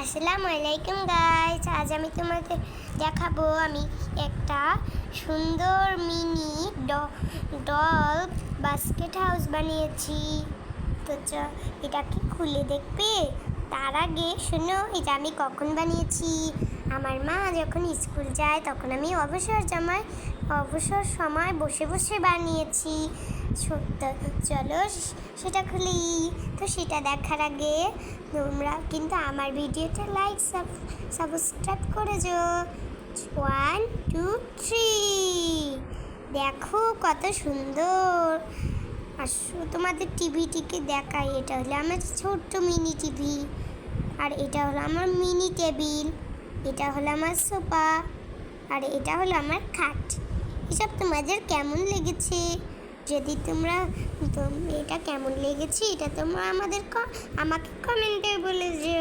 আসসালামু আলাইকুম গাইস আজ আমি তোমাদের দেখাবো আমি একটা সুন্দর মিনি ডল বাস্কেট হাউস বানিয়েছি। তো চ, এটাকে খুলে দেখবে? তার আগে শোনো, এটা আমি কখন বানিয়েছি? আমার মা যখন স্কুল যায়, তখন আমি অবসর সময় অবসর সময় বসে বসে বানিয়েছি। সত্য চলো, সেটা খুলি। তো সেটা দেখার আগে তোমরা কিন্তু আমার ভিডিওটা লাইক সাবস্ক্রাইব করে যো ওয়ান টু থ্রি দেখো কত সুন্দর। আসো, তোমাদের টিভিটিকে দেখাই। এটা হলো আমার ছোট্ট মিনি টিভি আর এটা হলো আমার মিনি টেবিল এটা হলো আমার সোফা আর এটা হলো আমার খাট। এসব তোমাদের কেমন লেগেছে? যদি তোমরা তোম- এটা কেমন লেগেছে এটা তোমরা আমাদের আমাকে কমেন্টে বলে যে